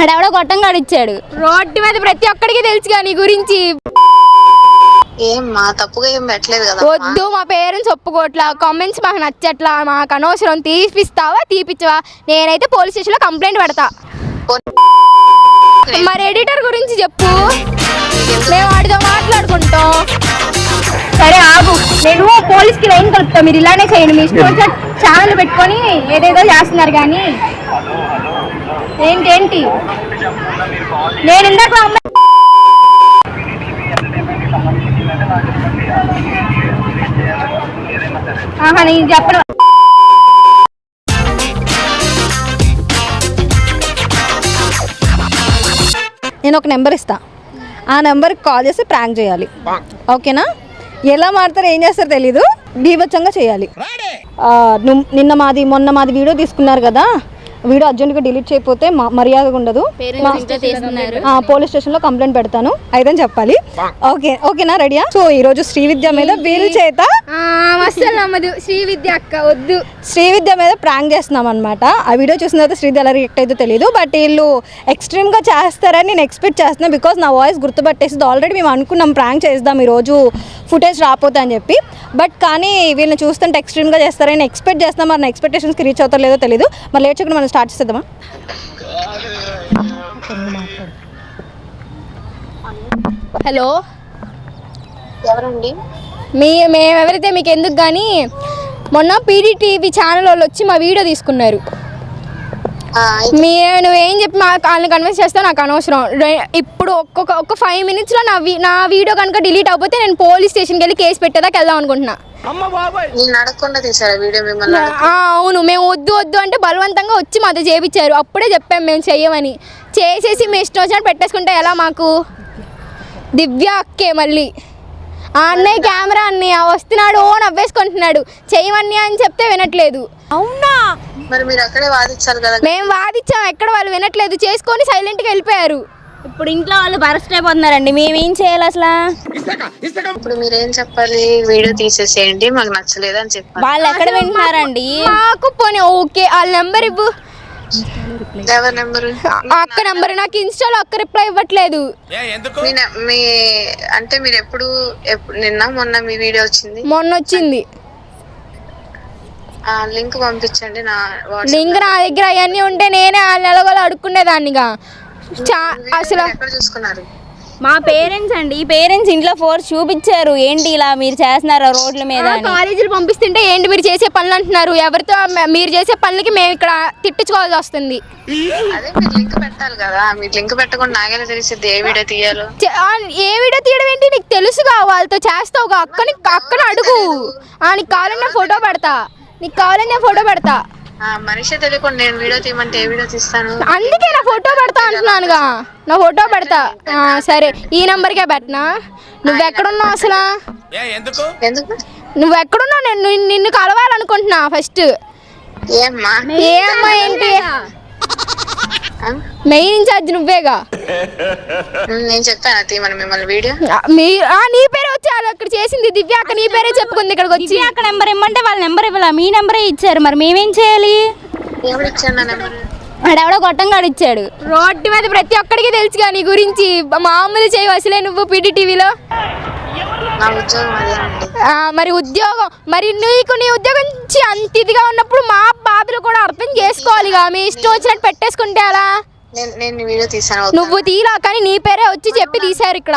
ఆడెవడో గొట్టంగాడు ఇచ్చాడు రోడ్డు మీద ప్రతి ఒక్కడికి తెలుసుగా నీ గురించి. ఏం మా తప్పుగా ఏం పెట్టలేదు కదా వద్దు మా పేరెంట్స్ ఒప్పుకోట్లా. కామెంట్స్ మాకు నచ్చట్లా. మాకు అనవసరం. తీపిస్తావా తీపిచ్చవా? నేనైతే పోలీస్ స్టేషన్లో కంప్లైంట్ పెడతా. మరి ఎడిటర్ గురించి చెప్పు. మేము వాడితో మాట్లాడుకుంటాం. సరే ఆగు. నేను పోలీస్కి లైన్ కలుపుతా. మీరు ఇలానే చేయండి. మీ ఇష్టం ఛానల్ పెట్టుకొని ఏదేదో చేస్తున్నారు కానీ. ఏంటి ఏంటి నేను ఇందాక అమ్మాయి ఆహా నేను చెప్పను. నేను ఒక నెంబర్ ఇస్తా. ఆ నెంబర్కి కాల్ చేసి ప్రాంక్ చేయాలి. ఓకేనా? ఎలా మాడతారో ఏం చేస్తారో తెలీదు. బీభత్సంగా చేయాలి. నిన్న మాది మొన్న మాది వీడియో తీసుకున్నారు కదా. వీడియో అర్జెంట్గా డిలీట్ చేయకపోతే మర్యాదగా ఉండదు. పోలీస్ స్టేషన్లో కంప్లైంట్ పెడతాను. అయితే చెప్పాలి. ఓకే ఓకేనా రెడీయా? సో ఈరోజు శ్రీవిద్య మీద వీల్ చేత అస్సలు నమ్మదు. శ్రీ విద్య అక్క వద్దు. శ్రీవిద్య మీద ప్రాంక్ చేస్తున్నాం అనమాట ఆ వీడియో చూసిన తర్వాత శ్రీవిద్య ఎలా రియాక్ట్ అయితే తెలియదు బట్ వీళ్ళు ఎక్స్ట్రీమ్గా చేస్తారని నేను ఎక్స్పెక్ట్ చేస్తున్నాను బికాస్ నా వాయిస్ గుర్తుపట్టేసింది. ఆల్రెడీ మేము అనుకున్నాం ప్రాంక్ చేద్దాం ఈరోజు. ఫుటేజ్ రాపోతే అని చెప్పి. బట్ కానీ వీళ్ళని చూస్తుంటే ఎక్స్ట్రీమ్గా చేస్తారని ఎక్స్పెక్ట్ చేస్తున్నాం మరి ఎక్స్పెక్టేషన్స్కి రీచ్ అవుతారో లేదో తెలియదు మరి లేట్ చేయకుండా మనం స్టార్ట్ చేద్దామా హలో ఎవరండి? మీ మేము ఎవరైతే మీకు ఎందుకు కానీ మొన్న పీడీటీవీ ఛానల్ వాళ్ళు వచ్చి మా వీడియో తీసుకున్నారు. మీ నువ్వేం చెప్పి మా వాళ్ళని కన్విన్స్ చేస్తావు నాకు అనవసరం. ఇప్పుడు ఒక్కొక్క ఒక్క ఫైవ్ మినిట్స్లో నా నా వీడియో కనుక డిలీట్ అయిపోతే నేను పోలీస్ స్టేషన్కి వెళ్ళి కేసు పెట్టేదాకా వెళ్దాం అనుకుంటున్నా. అవును. మేము వద్దు వద్దు అంటే బలవంతంగా వచ్చి మాతో చేపించారు అప్పుడే చెప్పాం మేము చెయ్యమని. చేసేసి మీ ఇష్టం వచ్చినట్టు పెట్టేసుకుంటే ఎలా మాకు? దివ్య అక్కే మళ్ళీ. ఆ అన్నయ్య కెమెరా అన్నయ్య వస్తున్నాడు ఓ నవ్వేసుకుంటున్నాడు. చేయమని అని చెప్తే వినట్లేదు. అవునా? మరి మీరు అక్కడే వాదించాలి కదా. మేము వాదిచ్చాం ఎక్కడ వాళ్ళు వినట్లేదు. చేసుకొని సైలెంట్గా వెళ్ళిపోయారు. ఇప్పుడు ఇంట్లో వాళ్ళు బరస్ట్ అయిపోతున్నారండి మేమేం చేయాలి అసలు? ఇప్పుడు మీరు ఏం చెప్పాలి? వీడియో తీసేసేయండి మాకు నచ్చలేదు అని చెప్పాలి. వాళ్ళు ఎక్కడ వింటున్నారండి? మాకు పోనీ ఓకే వాళ్ళ నెంబర్ ఇవ్వు. ఎవరి నెంబర్? ఆ అక్క నెంబర్ నాకు ఇన్స్టాలో అక్క రిప్లై ఇవ్వట్లేదు. మీ నె- మీ అంటే మీరు ఎప్పుడు నిన్న మొన్న మీ వీడియో వచ్చింది? మొన్న వచ్చింది. ఆ లింక్ పంపించండి నా వాట్సాప్ లింక్ నా దగ్గర అవన్నీ ఉంటే నేనే వాళ్ళ నెలగోలు అడుక్కునేదాన్నిగా. చా అసలు ఎక్కడ చూసుకున్నారు? మా పేరెంట్స్ అండి పేరెంట్స్ ఇంట్లో ఫోర్స్ చూపించారు. ఏంటి ఇలా మీరు చేస్తున్నారు రోడ్ల మీద అని. కాలేజీలు పంపిస్తుంటే ఏంటి మీరు చేసే పనులు అంటున్నారు? ఎవరితో మీరు చేసే పనులకి మేము ఇక్కడ తిట్టించుకోవాల్సి వస్తుంది. అదే మీరు లింక్ పెట్టాలి కదా మీరు లింక్ పెట్టకుండా నాగేలా తెలిసిద్ది? ఏ వీడియో తీయాలో? చే- ఆ, ఏ వీడియో తీయడం ఏంటి? నీకు తెలుసుగా వాళ్ళతో చేస్తావుగా అక్కని అక్కని అడుగు. ఆ, నీకు కావాలన్నా ఫోటో పెడతా. నీకు కావాలన్నా ఫోటో పెడతా. మనిషి తెలియకుండా నేను వీడియో తీయమంటే ఏ వీడియో తీస్తాను? అందుకే నా ఫోటో పెడతా అంటున్నానుగా. నా ఫోటో పెడతా. ఆ, సరే. ఈ నెంబర్కే పెట్టనా? నువ్వు ఎక్కడున్నావు అసలు? ఎందుకు? నువ్వు ఎక్కడున్నావు? నేను నిన్ను- నిన్ను కలవాలనుకుంటున్నా ఫస్ట్. ఏమ్మా? ఏమ్మా ఏంటి? ఆ? మెయిన్ ఇన్ఛార్జ్ నువ్వేగా? నేను చెప్పాను తీయమని మిమ్మల్ని వీడియో? మీ ఆ, నీ పేరే వాళ్ళు అక్కడ చేసింది దివ్య అక్క నీ పేరే చెప్పుకుంది ఇక్కడికి వచ్చి. దివ్య అక్క నెంబర్ ఇమ్మంటే వాళ్ళ నెంబర్ ఇవ్వాల? మీ నెంబరే ఇచ్చారు మరి మేమేం చేయాలి? ఎవరు ఇచ్చాడు నా నెంబర్? ఆడెవడో గొట్టంగాడు ఇచ్చాడు రోడ్డు మీద ప్రతి ఒక్కడికి తెలుసుగా నీ గురించి. మామూలు చేయవు అసలే నువ్వు పీటీ టీవీలో. నా ఉద్యోగం అదేనండి మరి ఉద్యోగం. మరి నీకు నీ ఉద్యోగం నుంచి అంత ఇదిగా ఉన్నప్పుడు మా బాధలు కూడా అర్థం చేసుకోవాలిగా మీ ఇష్టం వచ్చినట్టు పెట్టేసుకుంటే అలా నేను నేను వీడియో తీసాను నువ్వు తీలా కానీ నీ పేరే వచ్చి చెప్పి తీశారు ఇక్కడ.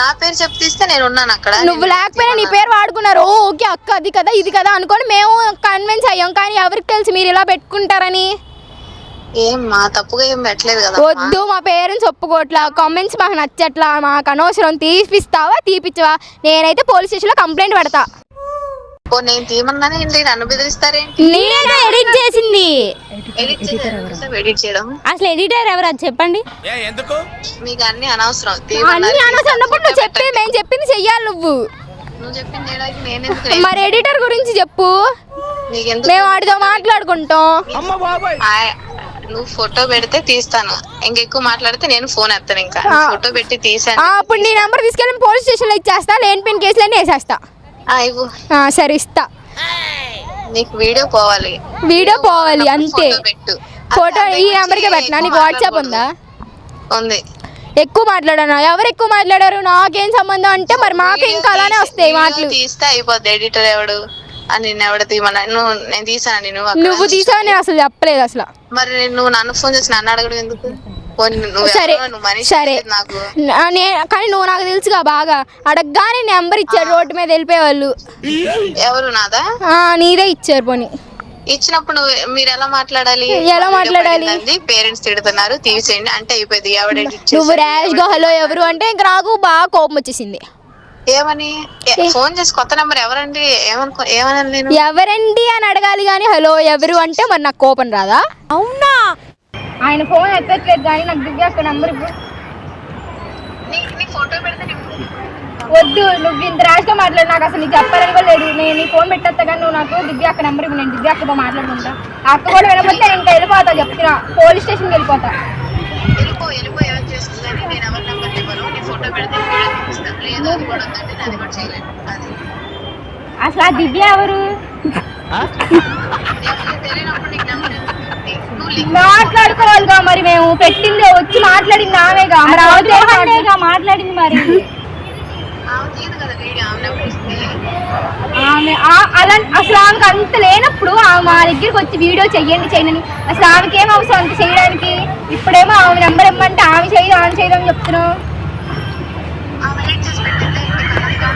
నా పేరు చెప్పి తీస్తే నేను ఉన్నాను అక్కడ. నువ్వు లేకపోయినా నీ పేరు వాడుకున్నారు. ఓకే అక్క అది కదా ఇది కదా అనుకొని మేము కన్విన్స్ అయ్యాం. కానీ ఎవరికి తెలుసు మీరు ఇలా పెట్టుకుంటారని? ఏం మా తప్పుగా ఏం పెట్టలేదు కదా వద్దు మా పేరెంట్స్ ఒప్పుకోట్లా. కామెంట్స్ మాకు నచ్చట్లా. మాకు అనవసరం. తీపిస్తావా తీపిచ్చవా? నేనైతే పోలీస్ స్టేషన్లో కంప్లైంట్ పెడతా. ఓ నేను తీయమన్నానే ఏంటి? నన్ను బెదిరిస్తారేంటి? నేనే ఎడిట్ చేసింది. ఎడిట్ చేయడం ఎడిట్ చేయడం అసలు ఎడిటర్ ఎవరు? అది చెప్పండి. మీకు అన్ని అనవసరం. అన్ని అనవసరం ఉన్నప్పుడు నువ్వు చెప్పి మేము చెప్పింది చెయ్యాలి నువ్వు. నువ్వు చెప్పింది చేయడానికి నేను ఎందుకు మరి ఎడిటర్ గురించి చెప్పు. మేము వాడితో మాట్లాడుకుంటాం. నువ్వు ఫోటో పెడితే తీస్తాను. ఇంకెక్కువ మాట్లాడితే నేను ఫోన్ ఎత్తాను ఇంకా. ఫోటో పెట్టి తీసాను ఆ, అప్పుడు నీ నెంబర్ తీసుకెళ్ళి పోలీస్ స్టేషన్లో ఇచ్చేస్తా. లేని పిన్ కేసులన్నీ వేసేస్తా. సరే ఇస్తా. నీకు వీడియో పోవాలి. వీడియో పోవాలి అంతే. ఫోటో ఈ నెంబర్కి పెట్టినా? నీకు వాట్సాప్ ఉందా? ఉంది. ఎక్కువ మాట్లాడాను? ఎవరు ఎక్కువ మాట్లాడారు? నాకేం సంబంధం అంటే మరి మాకు ఇంకా అలానే వస్తాయి మాటలు. తీస్తే అయిపోద్ది. ఎడిటర్ ఎవడు? అని ఎవడ తీయమన్నా నువ్వు నేను తీసాను నువ్వు నుంచి. తీసావు నేను అసలు చెప్పలేదు అసలు. మరి నువ్వు నన్ను ఫోన్ చేసి నన్ను అడగడం ఎందుకు? నువ్వు సరే సరే. కానీ నువ్వు నాకు తెలుసుగా బాగా. అడగగానే నెంబర్ ఇచ్చారు రోడ్డు మీద వెళ్ళిపోయేవాళ్ళు. ఎవరు నాదా? ఆ, నీదే ఇచ్చారు పోనీ. ఇచ్చినప్పుడు నువ్వు మీరు ఎలా మాట్లాడాలి? ఎలా మాట్లాడాలి? పేరెంట్స్ తిడుతున్నారు తీసేయండి అంటే అయిపోయింది. ఎవడ నువ్వు ర్యాష్గా హలో ఎవరు? అంటే ఇంక నాకు బాగా కోపం వచ్చేసింది. ఏమని? ఫోన్ చేసి కొత్త నెంబర్ ఎవరండి? ఏమనుకో ఏమనాలి నేను? ఎవరండి అని అడగాలి కానీ హలో ఎవరు? అంటే మరి నాకు కోపం రాదా? అవునా? ఆయన ఫోన్ ఎత్తట్లేదు కానీ నాకు దివ్య అక్క నంబర్ నీ నీ ఫోటో పెడితే నేను వద్దు నువ్వు ఇంత ర్యాష్గా మాట్లాడు నాకు అసలు నీకు చెప్పాలని కూడా లేదు నేను నీ ఫోన్ పెట్టేస్తా కానీ నువ్వు నాకు దివ్య అక్క నెంబర్ ఇవ్వు నేను దివ్య అక్కతో మాట్లాడుకుంటా. ఆ అక్క కూడా వినకపోతే నేను ఇంకా వెళ్ళిపోతా చెప్తున్నా. పోలీస్ స్టేషన్కి వెళ్ళిపోతా. వెళ్ళిపో వెళ్ళిపో ఏం చేస్తుంది మేము పెట్టింది వచ్చి మాట్లాడింది ఆమెగా. మరి ఆమెగా మాట్లాడింది మరి? ఆమె అలా అసలు ఆమెకు అంత లేనప్పుడు ఆమె మా దగ్గరికి వచ్చి వీడియో చెయ్యండి చెయ్యని అసలు ఆమెకి ఏం అవసరం అంత చేయడానికి? ఇప్పుడేమో ఆమె నెంబర్ ఇమ్మంటే ఆమె చేయదు ఆమె నీకు అలాగా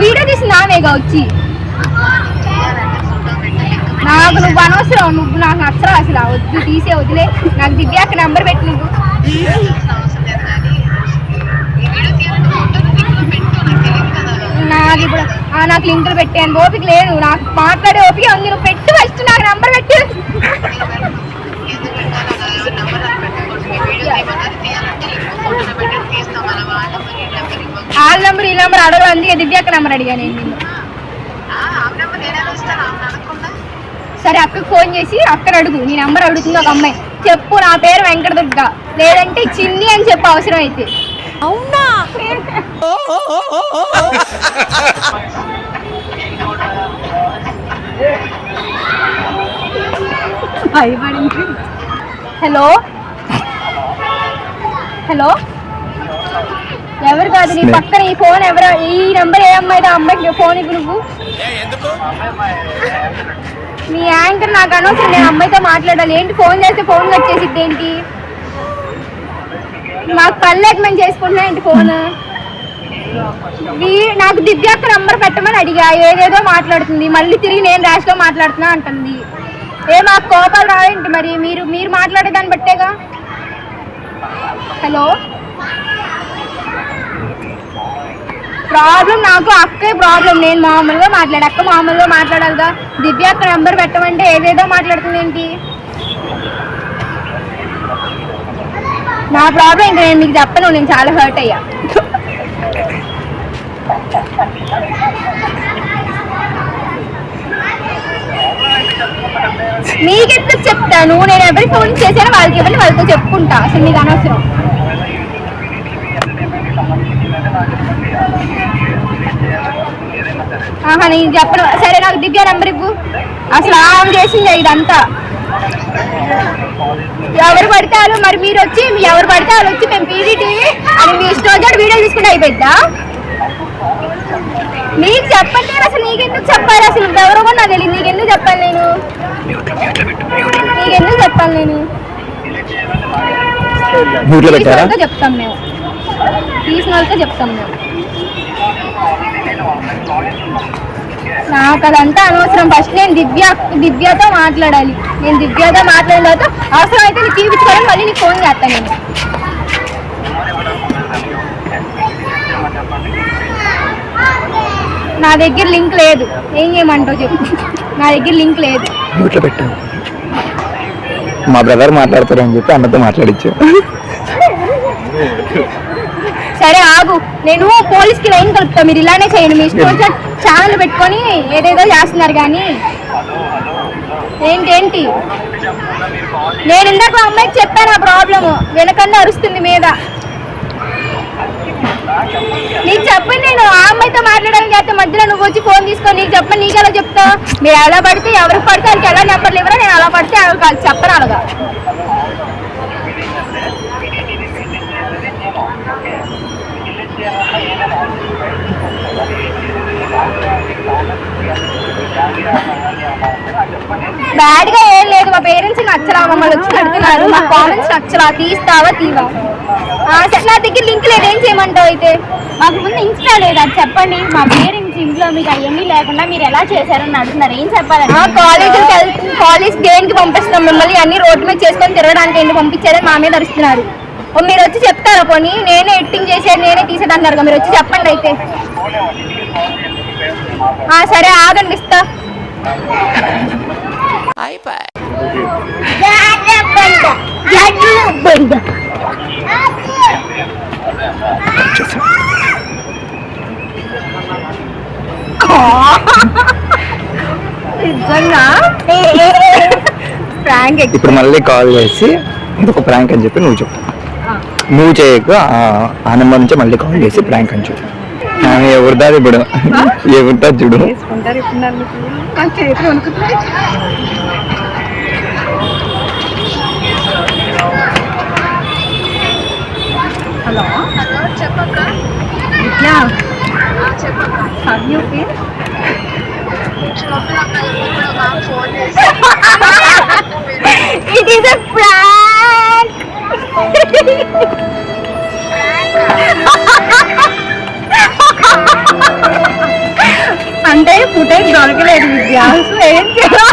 వీడియో తీసింది ఆమెగా వచ్చి నీకు చేయాలంటే ఫోటో పెట్టి లింక్ నాకు నువ్వు అనవసరం నువ్వు నాకు నచ్చరా అసలు? వద్దు తీసే వదిలే నాకు దివ్యాక నంబర్ పెట్టి నువ్వు. నాకు ఇప్పుడు నాకు లింకులు పెట్టాను ఓపిక లేదు. నాకు మాట్లాడే ఓపిక ఉంది. నువ్వు పెట్టు ఫస్ట్ నాకు నంబర్ పెట్టు. పెట్టి వాళ్ళ నంబర్ ఈ నంబర్ అడగదు అందుకే దివ్యాక నంబర్ అడిగాను నేను. సరే అక్కకు ఫోన్ చేసి అక్కను అడుగు. నీ నెంబర్ అడుగుతుంది ఒక అమ్మాయి. చెప్పు నా పేరు వెంకటదుర్గ. లేదంటే చిన్ని అని చెప్పు అవసరం అయితే అవునా హలో? హలో? ఎవరు కాదు నీ పక్కన ఈ ఫోన్ ఎవరు? ఈ నెంబర్ ఏ అమ్మాయి ఆ అమ్మాయికి ఫోన్ ఇవ్వు నువ్వు. మీ యాంకర్ నాకు అనవసరం నేను అమ్మాయితో మాట్లాడాలి. ఏంటి ఫోన్ చేస్తే ఫోన్ కట్ చేసిద్ది ఏంటి? మాకు పర్లేదు మేము చేసుకుంటున్నా ఏంటి ఫోన్? నాకు దివ్యాక నంబర్ పెట్టమని అడిగా ఏదేదో మాట్లాడుతుంది. మళ్ళీ తిరిగి నేను ర్యాష్లో మాట్లాడుతున్నా అంటుంది. ఏ మాకు కోపాలు రావేంటి మరి? మీరు మీరు మాట్లాడేదాన్ని బట్టేగా? హలో? ప్రాబ్లం నాకు అక్కే ప్రాబ్లం నేను మామూలుగా మాట్లాడు అక్క మామూలుగా మాట్లాడాలిగా దివ్య అక్క నెంబర్ పెట్టమంటే ఏదేదో మాట్లాడుతుంది ఏంటి? నా ప్రాబ్లం ఇంకా నేను మీకు చెప్పను నేను చాలా హర్ట్ అయ్యా. మీకెందుకు చెప్తాను? నేను ఎవరి ఫోన్ చేశాను వాళ్ళకి ఇవ్వండి వాళ్ళతో చెప్పుకుంటా. అసలు మీకు అనవసరం. ఆహా నేను చెప్పను. సరే నాకు దివ్య నెంబర్ ఇవ్వు. అసలు ఆమె చేసింది ఇదంతా. ఎవరు పడితే వాళ్ళు మరి మీరు వచ్చి ఎవరు పడితే వాళ్ళు వచ్చి మేము పీడీ టీవీ అని మీ ఇష్టం వచ్చినట్టు వీడియో తీసుకుంటే అయిపోద్దా నీకు చెప్పండి అసలు నీకెందుకు చెప్పాలి? అసలు ఎవరో కూడా నాకు తెలియదు నీకెందుకు చెప్పాలి నేను? నీకెందుకు చెప్పాలి నేను? చెప్తాం మేము. తీసిన వాళ్ళతో చెప్తాం మేము నాకు అదంతా అనవసరం. ఫస్ట్ నేను దివ్య దివ్యతో మాట్లాడాలి. నేను దివ్యతో మాట్లాడిన తర్వాత అవసరం అయితే నీకు చూపించుకోవడం మళ్ళీ నీకు ఫోన్ చేస్తాను నేను. నా దగ్గర లింక్ లేదు. ఏం చేయమంటావు చెప్పు. నా దగ్గర లింక్ లేదు. మ్యూట్లో పెట్టాను మా బ్రదర్ మాట్లాడతారని చెప్పి అన్నతో మాట్లాడించాను సరే ఆగు. నేను పోలీస్కి లైన్ కలుపుతా. మీరు ఇలానే చేయండి. మీ ఇష్టం ఛానల్ పెట్టుకొని ఏదేదో చేస్తున్నారు కానీ. ఏంటి నేను ఇందాక అమ్మాయికి చెప్పాను ఆ ప్రాబ్లమ్ వెనకన్నా అరుస్తుంది మీద. నీకు చెప్పండి నేను. ఆ అమ్మాయితో మాట్లాడడానికి అయితే మధ్యలో నువ్వు వచ్చి ఫోన్ తీసుకొని నీకు చెప్పండి నీకు ఎలా చెప్తా? మీరు ఎలా పడితే ఎవరికి పడితే వాళ్ళకి ఎలా నెంబర్లు ఇవ్వరా? నేను అలా పడితే వాళ్ళకి చెప్పను అలాగా బ్యాడ్గా ఏం లేదు. మా పేరెంట్స్ నచ్చరా? మమ్మల్ని వచ్చి నడుతున్నారు మా కామెంట్స్ నచ్చరా? తీస్తావా తీవా? ఆ, నా దగ్గర లింక్ లేదు. ఏం చేయమంటావు అయితే? మాకు ముందు ఇన్స్టా లేదు. అది చెప్పండి. మా పేరెంట్స్ ఇంట్లో మీకు అవన్నీ లేకుండా మీరు ఎలా చేశారని అడుగుతున్నారు. ఏం చెప్పాలండి కాలేజ్ కాలేజ్ దేనికి పంపిస్తున్నాం? మిమ్మల్ని అన్ని రోడ్డు మీద చేసుకొని తిరగడానికి ఏంటి? పంపించారని మా మీద అరుస్తున్నారు. మీరు వచ్చి చెప్తారా పోనీ? నేనే ఎడిటింగ్ చేసేది నేనే తీసేది అన్నారు మీరు వచ్చి చెప్పండి అయితే. సరే ఆగండి ఇస్తా. ఇప్పుడు మళ్ళీ కాల్ చేసి ఇదొక ప్రాంక్ అని చెప్పి నువ్వు చెప్పు. నువ్వు చేయకు ఆ- నెంబర్ నుంచి మళ్ళీ కాల్ చేసి ప్రాంక్ అని చెప్పు. ఆమె ఎవరిదాది ఇప్పుడు? ఎవరిదా చూడు చేసుకుంటారు ఇప్పుడు నన్ను నాకు చేతులు వణుకుతున్నాయి. హలో హలో చెప్పక్క విద్యా ఆ, చెప్పక్క have you feel it is a prank అంటే ఫుటేజ్ దొరకలేదు విద్య. ఏం చేయాలో.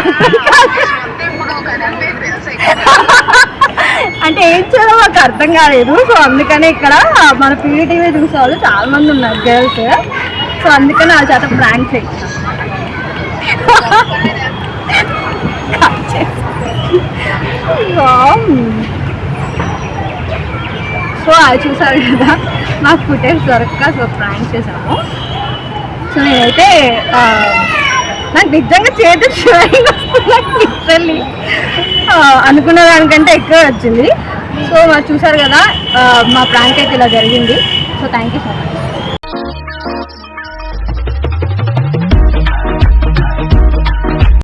అంటే ఏం చేయాలో మాకు అర్థం కాలేదు. సో అందుకనే ఇక్కడ మన పీడీటీవీ చూసే వాళ్ళు చాలా మంది ఉన్నారు గర్ల్స్ సో అందుకని ఆ చేత ప్రాంక్ సో అది చూసారు కదా మా ఫుటేజ్ దొరక్క సో ప్రాంక్ చేసాము సో నేనైతే నాకు నిజంగా చేతి షోయింగ్ వస్తుంది అనుకున్న దానికంటే ఎక్కువ వచ్చింది. సో మరి చూసారు కదా మా ప్రాంక్ అయితే ఇలా జరిగింది. So thank you so much